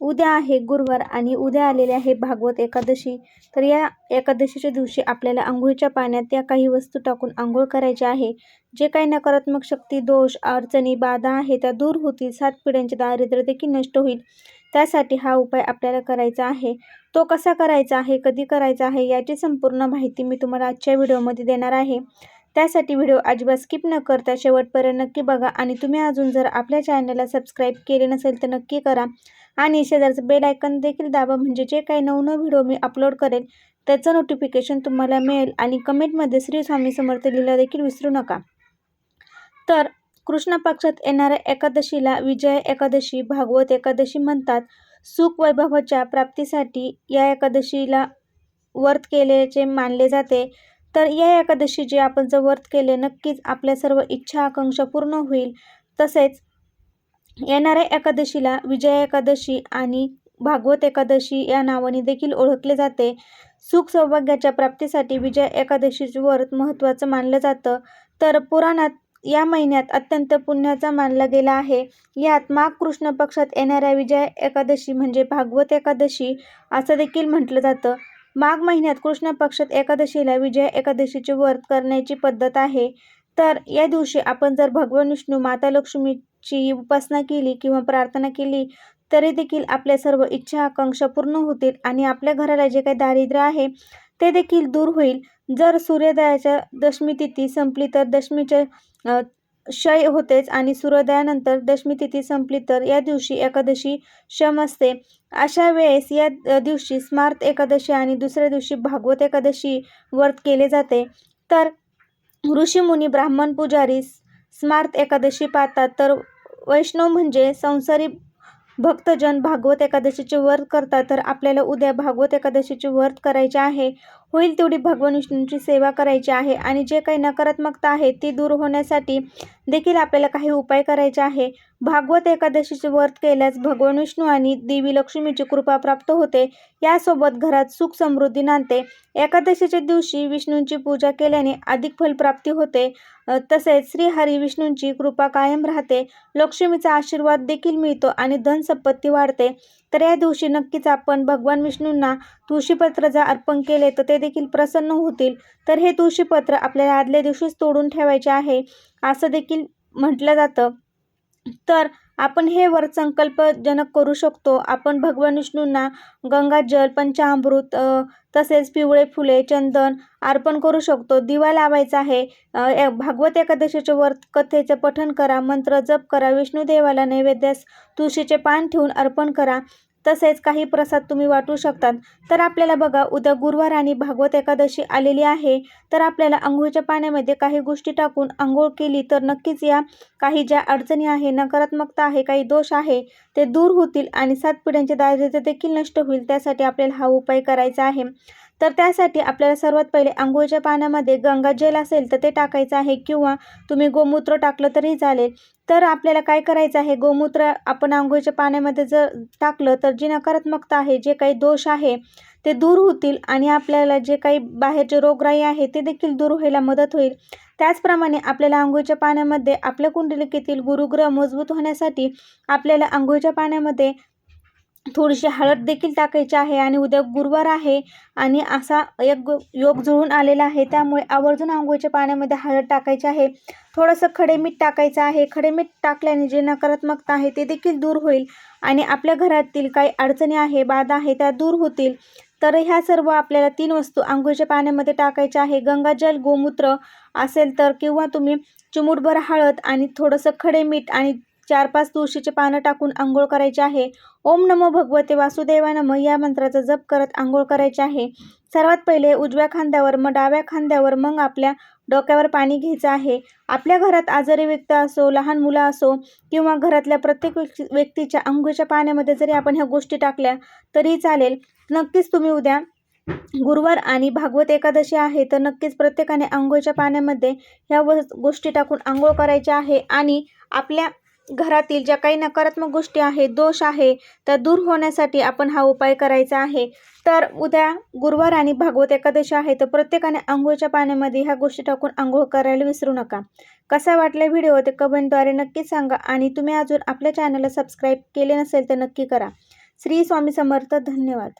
उद्या आहे गुरुवार आणि उद्या आलेले आहे भागवत एकादशी. तर या एकादशीच्या दिवशी आपल्याला आंघोळीच्या पाण्यात त्या काही वस्तू टाकून आंघोळ करायची आहे. जे काही नकारात्मक शक्ती दोष अडचणी बाधा आहे त्या दूर होतील. सात पिढ्यांचे दारिद्र्य देखील नष्ट होईल. त्यासाठी हा उपाय आपल्याला करायचा आहे. तो कसा करायचा आहे कधी करायचा आहे याची संपूर्ण माहिती मी तुम्हाला आजच्या व्हिडिओमध्ये देणार आहे. त्यासाठी व्हिडिओ अजिबात स्किप न करता शेवटपर्यंत नक्की बघा आणि तुम्ही अजून जर आपल्या चॅनलला सबस्क्राईब केले नसेल तर नक्की करा. आणि शेजारचं बेल आयकन देखील दाबा. म्हणजे जे काही नवनव व्हिडिओ मी अपलोड करेल त्याचं नोटिफिकेशन तुम्हाला मिळेल आणि कमेंटमध्ये श्री स्वामी समर्थ लिहिला देखील विसरू नका. तर कृष्ण पक्षात येणाऱ्या एकादशीला विजय एकादशी भागवत एकादशी म्हणतात. सुख वैभवाच्या प्राप्तीसाठी या एकादशीला व्रत केल्याचे मानले जाते. तर या एकादशी जे आपण जर व्रत केले नक्कीच आपल्या सर्व इच्छा आकांक्षा पूर्ण होईल. तसेच येणाऱ्या एकादशीला विजया एकादशी आणि भागवत एकादशी या नावाने देखील ओळखले जाते. सुख सौभाग्याच्या प्राप्तीसाठी विजय एकादशीचे व्रत महत्त्वाचं मानलं जातं. तर पुराणात या महिन्यात अत्यंत पुण्याचा मानला गेला आहे. यात माघ कृष्ण पक्षात येणाऱ्या विजय एकादशी म्हणजे भागवत एकादशी असं देखील म्हटलं जातं. माघ महिन्यात कृष्ण पक्षात एकादशीला विजय एकादशीचे व्रत करण्याची पद्धत आहे. तर या दिवशी आपण जर भगवान विष्णू माता लक्ष्मीची उपासना केली किंवा प्रार्थना केली तरी देखील आपल्या सर्व इच्छा आकांक्षा पूर्ण होतील आणि आपल्या घराला जे काही दारिद्र्य आहे ते देखील दूर होईल. जर सूर्योदयाच्या दशमी तिथी संपली तर दशमीच्या क्षय होतेच आणि सूर्योदयानंतर दशमी तिथी संपली तर या दिवशी एकादशी शम असते. अशा वेळेस या दिवशी स्मार्त एकादशी आणि दुसऱ्या दिवशी भागवत एकादशी व्रत केले जाते. तर ऋषीमुनी ब्राह्मण पुजारी स्मार्त एकादशी पाळतात तर वैष्णव म्हणजे संसारी भक्तजन भागवत एकादशीचे व्रत करतात. तर आपल्याला उद्या भागवत एकादशीचे व्रत करायचे आहे. होईल तेवढी भगवान विष्णूंची सेवा करायची आहे आणि जे काही नकारात्मकता आहे ती दूर होण्यासाठी देखील आपल्याला काही उपाय करायचे आहे. भागवत एकादशीचे व्रत केल्यास भगवान विष्णू आणि देवी लक्ष्मीची कृपा प्राप्त होते. यासोबत घरात सुख समृद्धी नांदते. एकादशीच्या दिवशी विष्णूंची पूजा केल्याने अधिक फलप्राप्ती होते. तसेच श्रीहरी विष्णूंची कृपा कायम राहते. लक्ष्मीचा आशीर्वाद देखील मिळतो आणि धनसंपत्ती वाढते. तर या दिवशी नक्कीच आपण भगवान विष्णूंना तुळशीपत्र जर अर्पण केले तर ते देखील प्रसन्न होतील. तर हे तुळशीपत्र आपल्याला आदल्या दिवशीच तोडून ठेवायचे आहे. असं देखील म्हटलं जातं. तर आपण हे व्रत संकल्पजनक करू शकतो. आपण भगवान विष्णूंना गंगाजल पंचामृत तसेच पिवळे फुले चंदन अर्पण करू शकतो. दिवा लावायचा आहे. भागवत एकादशीचे व्रत कथेचं पठण करा मंत्र जप करा विष्णुदेवाला नैवेद्यास तुळशीचे पान ठेवून अर्पण करा. तसेच काही प्रसाद तुम्ही वाटू शकतात. तर आपल्याला बघा उद्या गुरुवार आणि भागवत एकादशी आलेली आहे. तर आपल्याला आंघोळीच्या पाण्यामध्ये काही गोष्टी टाकून आंघोळ केली तर नक्कीच या काही ज्या अडचणी आहे नकारात्मकता आहे काही दोष आहे ते दूर होतील आणि सात पिढ्यांचे दारिद्र्य देखील नष्ट होईल. त्यासाठी आपल्याला हा उपाय करायचा आहे. तर त्यासाठी आपल्याला सर्वात पहिले आंघोळीच्या पाण्यामध्ये गंगाजल असेल तर ते टाकायचं आहे किंवा तुम्ही गोमूत्र टाकलं तरी चालेल. तर आपल्याला काय करायचं आहे? गोमूत्र आपण आंघोळीच्या पाण्यामध्ये जर टाकलं तर जी नकारात्मकता आहे जे काही दोष आहे ते दूर होतील आणि आपल्याला जे काही बाहेरचे रोगराई आहे ते देखील दूर व्हायला मदत होईल. त्याचप्रमाणे आपल्याला आंघोळीच्या पाण्यामध्ये आपल्या कुंडलिकेतील गुरुग्रह मजबूत होण्यासाठी आपल्याला आंघोळीच्या पाण्यामध्ये थोडीशी हळद देखील टाकायची आहे आणि उद्या गुरुवार आहे आणि असा एक योग जुळून आलेला आहे. त्यामुळे आवर्जून आंघोळीच्या पाण्यामध्ये हळद टाकायची आहे. थोडंसं खडे मीठ टाकायचं आहे. खडे मीठ टाकल्याने जे नकारात्मकता आहे ते देखील दूर होईल आणि आपल्या घरातील काही अडचणी आहे बाधा आहे त्या दूर होतील. तर ह्या सर्व आपल्याला तीन वस्तू आंघोळीच्या पाण्यामध्ये टाकायच्या आहे. गंगाजल गोमूत्र असेल तर किंवा तुम्ही चिमूटभर हळद आणि थोडंसं खडे मीठ आणि चार पाच तुळशीचे पानं टाकून आंघोळ करायची आहे. ओम नमो भगवते वासुदेवा नम या मंत्राचा जप करत आंघोळ करायचे आहे. सर्वात पहिले उजव्या खांद्यावर मग डाव्या खांद्यावर मग आपल्या डोक्यावर पाणी घ्यायचं आहे. आपल्या घरात आजारी व्यक्ती असो लहान मुलं असो किंवा घरातल्या प्रत्येक व्यक्ती व्यक्तीच्या आंघोळीच्या पाण्यामध्ये जरी आपण ह्या गोष्टी टाकल्या तरी चालेल. नक्कीच तुम्ही उद्या गुरुवार आणि भागवत एकादशी आहे तर नक्कीच प्रत्येकाने आंघोळीच्या पाण्यामध्ये ह्या व गोष्टी टाकून आंघोळ करायच्या आहे आणि आपल्या घरातील ज्या काही नकारात्मक गोष्टी आहेत दोष आहे त्या दूर होण्यासाठी आपण हा उपाय करायचा आहे. तर उद्या गुरुवार आणि भागवत एकादशी आहे तर प्रत्येकाने आंघोळच्या पाण्यामध्ये ह्या गोष्टी टाकून आंघोळ करायला विसरू नका. कसा वाटला व्हिडिओ ते कमेंटद्वारे नक्कीच सांगा आणि तुम्ही अजून आपल्या चॅनलला सबस्क्राईब केले नसेल तर नक्की करा. श्री स्वामी समर्थ धन्यवाद.